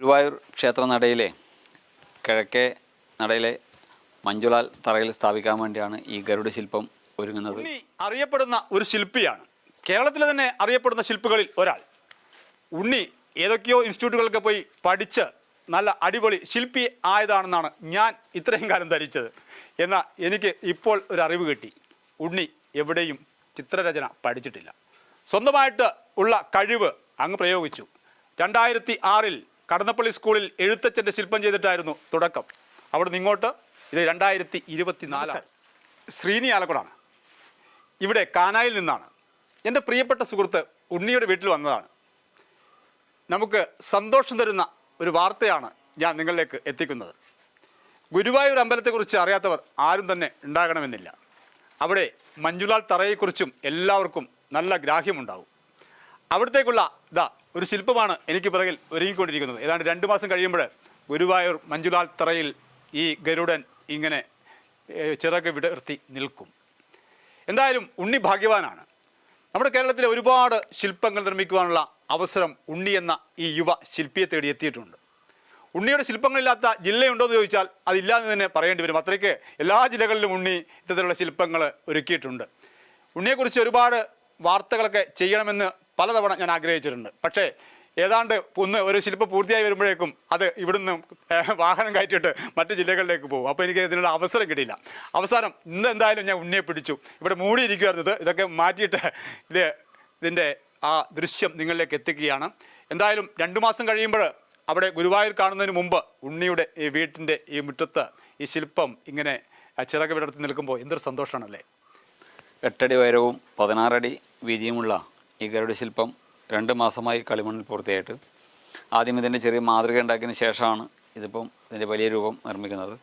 ഗുരുവായൂർ ക്ഷേത്ര നടയിലെ കിഴക്കേ നടയിലെ മഞ്ജുലാൽ തറയിൽ സ്ഥാപിക്കാൻ വേണ്ടിയാണ് ഈ ഗരുഡ ശില്പം ഒരുങ്ങുന്നത്. അറിയപ്പെടുന്ന ഒരു ശില്പിയാണ്. കേരളത്തിലെ തന്നെ അറിയപ്പെടുന്ന ശില്പികളിൽ ഒരാൾ. ഉണ്ണി ഏതൊക്കെയോ ഇൻസ്റ്റിറ്റ്യൂട്ടുകളൊക്കെ പോയി പഠിച്ച് നല്ല അടിപൊളി ശില്പി ആയതാണെന്നാണ് ഞാൻ ഇത്രയും കാലം ധരിച്ചത്. എന്നാൽ എനിക്ക് ഇപ്പോൾ ഒരു അറിവ് കിട്ടി. ഉണ്ണി എവിടെയും ചിത്രരചന പഠിച്ചിട്ടില്ല. സ്വന്തമായിട്ട് ഉള്ള കഴിവ് അങ്ങ് പ്രയോഗിച്ചു. രണ്ടായിരത്തി ആറിൽ കടന്നപ്പള്ളി സ്കൂളിൽ എഴുത്തച്ഛന്റെ ശില്പം ചെയ്തിട്ടായിരുന്നു തുടക്കം. അവിടെ നിങ്ങോട്ട് ഇത് രണ്ടായിരത്തി ഇരുപത്തി നാലാണ് ശ്രീനി ആലക്കുടാണ്. ഇവിടെ കാനായിൽ നിന്നാണ്. എന്റെ പ്രിയപ്പെട്ട സുഹൃത്ത് ഉണ്ണിയുടെ വീട്ടിൽ വന്നതാണ്. നമുക്ക് സന്തോഷം തരുന്ന ഒരു വാർത്തയാണ് ഞാൻ നിങ്ങളിലേക്ക് എത്തിക്കുന്നത്. ഗുരുവായൂർ അമ്പലത്തെക്കുറിച്ച് അറിയാത്തവർ ആരും തന്നെ ഉണ്ടാകണമെന്നില്ല. അവിടെ മഞ്ജുലാൽ തറയെക്കുറിച്ചും എല്ലാവർക്കും നല്ല ഗ്രാഹ്യമുണ്ടാവും. അവിടത്തേക്കുള്ള ഇതാ ഒരു ശില്പമാണ് എനിക്ക് പിറകിൽ ഒരുങ്ങിക്കൊണ്ടിരിക്കുന്നത്. ഏതാണ്ട് രണ്ട് മാസം കഴിയുമ്പോൾ ഗുരുവായൂർ മഞ്ജുലാൽ തറയിൽ ഈ ഗരുഡൻ ഇങ്ങനെ ചിറക് വിടർത്തി നിൽക്കും. എന്തായാലും ഉണ്ണി ഭാഗ്യവാനാണ്. നമ്മുടെ കേരളത്തിലെ ഒരുപാട് ശില്പങ്ങൾ നിർമ്മിക്കുവാനുള്ള അവസരം ഉണ്ണി എന്ന ഈ യുവ ശില്പിയെ തേടി എത്തിയിട്ടുണ്ട്. ഉണ്ണിയുടെ ശില്പങ്ങളില്ലാത്ത ജില്ലയുണ്ടോ എന്ന് ചോദിച്ചാൽ അതില്ലാന്ന് തന്നെ പറയേണ്ടി വരും. അത്രയ്ക്ക് എല്ലാ ജില്ലകളിലും ഉണ്ണി ഇത്തരത്തിലുള്ള ശില്പങ്ങൾ ഒരുക്കിയിട്ടുണ്ട്. ഉണ്ണിയെക്കുറിച്ച് ഒരുപാട് വാർത്തകളൊക്കെ ചെയ്യണമെന്ന് പലതവണ ഞാൻ ആഗ്രഹിച്ചിട്ടുണ്ട്. പക്ഷേ ഏതാണ്ട് ഒന്ന് ഒരു ശില്പം പൂർത്തിയായി വരുമ്പോഴേക്കും അത് ഇവിടുന്ന് വാഹനം കയറ്റിയിട്ട് മറ്റു ജില്ലകളിലേക്ക് പോകും. അപ്പോൾ എനിക്ക് ഇതിനുള്ള അവസരം കിട്ടിയില്ല. അവസാനം ഇന്ന് എന്തായാലും ഞാൻ ഉണ്ണിയെ പിടിച്ചു. ഇവിടെ മൂടിയിരിക്കുമായിരുന്നു ഇത്. ഇതൊക്കെ മാറ്റിയിട്ട് ഇത് ഇതിന്റെ ആ ദൃശ്യം നിങ്ങളിലേക്ക് എത്തിക്കുകയാണ്. എന്തായാലും രണ്ടു മാസം കഴിയുമ്പോൾ അവിടെ ഗുരുവായൂർ കാണുന്നതിന് മുമ്പ് ഉണ്ണിയുടെ ഈ വീട്ടിന്റെ ഈ മുറ്റത്ത് ഈ ശില്പം ഇങ്ങനെ ചിറക് വിടർത്തി നിൽക്കുമ്പോൾ എന്തൊരു സന്തോഷമാണല്ലേ? എട്ടടി ഉയരവും പതിനാറടി വീതിയുമുള്ള ഈ ഗരുഡ ശില്പം രണ്ട് മാസമായി കളിമണ്ണിൽ പൂർത്തിയായിട്ട്. ആദ്യം ഇതിന്റെ ചെറിയ മാതൃക ഉണ്ടാക്കിയതിന് ശേഷമാണ് ഇതിപ്പം ഇതിന്റെ വലിയ രൂപം നിർമ്മിക്കുന്നത്.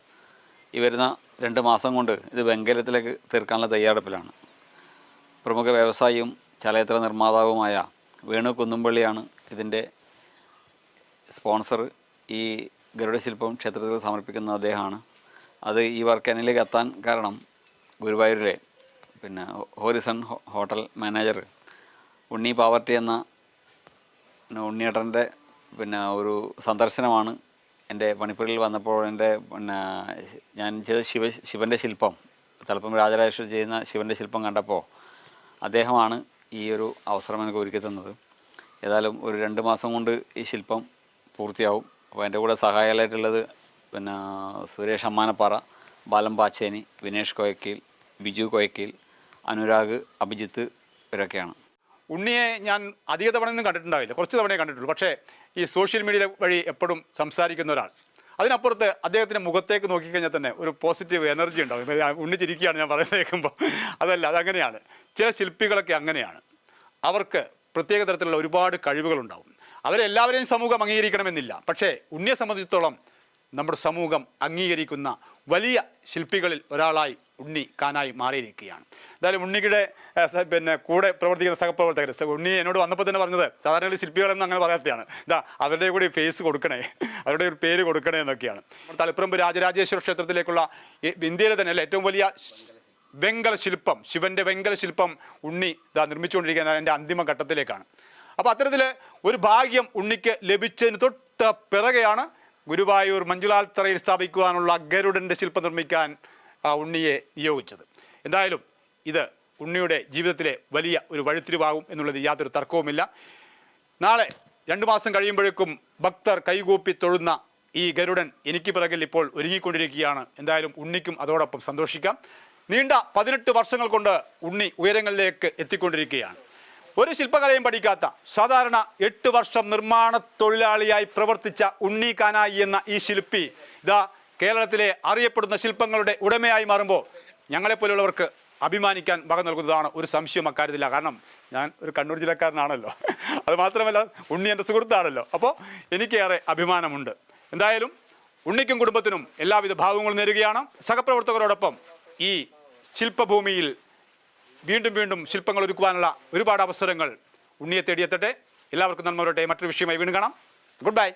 ഈ വരുന്ന രണ്ട് മാസം കൊണ്ട് ഇത് വെങ്കലത്തിലേക്ക് തീർക്കാനുള്ള തയ്യാറെടുപ്പിലാണ്. പ്രമുഖ വ്യവസായിയും ചലയത്ര നിർമ്മാതാവുമായ വേണു കുന്നുംപള്ളിയാണ് ഇതിന്റെ സ്പോൺസർ. ഈ ഗരുഡ ശില്പം ക്ഷേത്രത്തിൽ സമർപ്പിക്കുന്ന അദ്ദേഹമാണ്. അത് ഈ വർക്ക് എത്താൻ കാരണം ഗുരുവായൂരിലെ പിന്നെ ഹോറിസൺ ഹോട്ടൽ മാനേജർ ഉണ്ണി പാവർട്ടി എന്ന ഉണ്ണിയേട്ടന്റെ പിന്നെ ഒരു സന്ദർശനമാണ് എന്റെ പണിപ്പുരയിൽ വന്നപ്പോൾ എന്റെ പിന്നെ ഞാൻ ചെയ്ത ശിവ ശിവന്റെ ശില്പം തലപ്പം രാജരാജേശ്വരി ചെയ്യുന്ന ശിവന്റെ ശില്പം കണ്ടപ്പോൾ അദ്ദേഹമാണ് ഈ ഒരു അവസരം എനിക്ക് ഒരുക്കി തന്നത്. ഏതായാലും ഒരു രണ്ട് മാസം കൊണ്ട് ഈ ശില്പം പൂർത്തിയാവും. അപ്പോൾ എന്റെ കൂടെ സഹായികളായിട്ടുള്ളത് പിന്നെ സുരേഷ് അമ്മാനപ്പാറ ബാലം പാച്ചേനി വിനേഷ് കോയക്കീൽ ബിജു കോയക്കീൽ അനുരാഗ് അഭിജിത്ത് ഇവരൊക്കെയാണ്. ഉണ്ണിയെ ഞാൻ അധിക തവണ ഒന്നും കണ്ടിട്ടുണ്ടാവില്ല. കുറച്ച് തവണയെ കണ്ടിട്ടുള്ളൂ. പക്ഷേ ഈ സോഷ്യൽ മീഡിയ വഴി എപ്പോഴും സംസാരിക്കുന്ന ഒരാൾ. അതിനപ്പുറത്ത് അദ്ദേഹത്തിന്റെ മുഖത്തേക്ക് നോക്കിക്കഴിഞ്ഞാൽ തന്നെ ഒരു പോസിറ്റീവ് എനർജി ഉണ്ടാവും. ഞാൻ ഉണ്ണി ചിരിക്കുകയാണ് ഞാൻ പറയുന്നത് കേൾക്കുമ്പോൾ. അതല്ല അതങ്ങനെയാണ്. ചില ശില്പികളൊക്കെ അങ്ങനെയാണ്. അവർക്ക് പ്രത്യേക തരത്തിലുള്ള ഒരുപാട് കഴിവുകളുണ്ടാവും. അവരെല്ലാവരെയും സമൂഹം അംഗീകരിക്കണമെന്നില്ല. പക്ഷേ ഉണ്ണിയെ സംബന്ധിച്ചിടത്തോളം നമ്മുടെ സമൂഹം അംഗീകരിക്കുന്ന വലിയ ശില്പികളിൽ ഒരാളായി ഉണ്ണി കാനായി മാറിയിരിക്കുകയാണ്. എന്തായാലും ഉണ്ണിയുടെ പിന്നെ കൂടെ പ്രവർത്തിക്കുന്ന സഹപ്രവർത്തകർ ഉണ്ണി എന്നോട് വന്നപ്പോൾ തന്നെ പറഞ്ഞത് സാധാരണ ശില്പികളെന്ന് അങ്ങനെ പറയാത്തതാണ്. ഇതാ അവരുടെ കൂടി ഫേസ് കൊടുക്കണേ അവരുടെ ഒരു പേര് കൊടുക്കണേ എന്നൊക്കെയാണ്. തളിപ്പറമ്പ് രാജരാജേശ്വര ക്ഷേത്രത്തിലേക്കുള്ള ഇന്ത്യയിലെ തന്നെ അല്ലേ ഏറ്റവും വലിയ വെങ്കല ശില്പം ശിവന്റെ വെങ്കല ശില്പം ഉണ്ണി ഇതാ നിർമ്മിച്ചുകൊണ്ടിരിക്കുന്ന അതിന്റെ അന്തിമ ഘട്ടത്തിലേക്കാണ്. അപ്പോൾ അത്തരത്തിൽ ഒരു ഭാഗ്യം ഉണ്ണിക്ക് ലഭിച്ചതിന് തൊട്ട് പിറകെയാണ് ഗുരുവായൂർ മഞ്ജുലാൽ തറയിൽ സ്ഥാപിക്കുവാനുള്ള ഗരുഡന്റെ ശില്പം നിർമ്മിക്കാൻ ഉണ്ണിയെ നിയോഗിച്ചത്. എന്തായാലും ഇത് ഉണ്ണിയുടെ ജീവിതത്തിലെ വലിയ ഒരു വഴിത്തിരിവാകും എന്നുള്ളത് യാതൊരു തർക്കവുമില്ല. നാളെ രണ്ടു മാസം കഴിയുമ്പോഴേക്കും ഭക്തർ കൈകൂപ്പി തൊഴുന്ന ഈ ഗരുഡൻ എനിക്ക് പിറകിൽ ഇപ്പോൾ ഒരുങ്ങിക്കൊണ്ടിരിക്കുകയാണ്. എന്തായാലും ഉണ്ണിക്കും അതോടൊപ്പം സന്തോഷിക്കാം. നീണ്ട പതിനെട്ട് വർഷങ്ങൾ കൊണ്ട് ഉണ്ണി ഉയരങ്ങളിലേക്ക് എത്തിക്കൊണ്ടിരിക്കുകയാണ്. ഒരു ശില്പകലയും പഠിക്കാത്ത സാധാരണ എട്ട് വർഷം നിർമ്മാണ തൊഴിലാളിയായി പ്രവർത്തിച്ച ഉണ്ണി കാനായി എന്ന ഈ ശില്പി ഇതാ കേരളത്തിലെ അറിയപ്പെടുന്ന ശില്പങ്ങളുടെ ഉടമയായി മാറുമ്പോൾ ഞങ്ങളെപ്പോലുള്ളവർക്ക് അഭിമാനിക്കാൻ വക നൽകുന്നതാണ് ഒരു സംശയം അക്കാര്യത്തില്ല കാരണം ഞാൻ ഒരു കണ്ണൂർ ജില്ലക്കാരനാണല്ലോ. അത് മാത്രമല്ല ഉണ്ണി എന്റെ സുഹൃത്താണല്ലോ. അപ്പോൾ എനിക്കേറെ അഭിമാനമുണ്ട്. എന്തായാലും ഉണ്ണിക്കും കുടുംബത്തിനും എല്ലാവിധ ഭാവങ്ങളും നേരുകയാണ്. സഹപ്രവർത്തകരോടൊപ്പം ഈ ശില്പഭൂമിയിൽ വീണ്ടും വീണ്ടും ശില്പങ്ങൾ ഒരുക്കുവാനുള്ള ഒരുപാട് അവസരങ്ങൾ ഉണ്ണിയെ തേടിയെത്തട്ടെ. എല്ലാവർക്കും നന്മ വരട്ടെ. മറ്റൊരു വിഷയമായി വീണ്ടും കാണാം. Good bye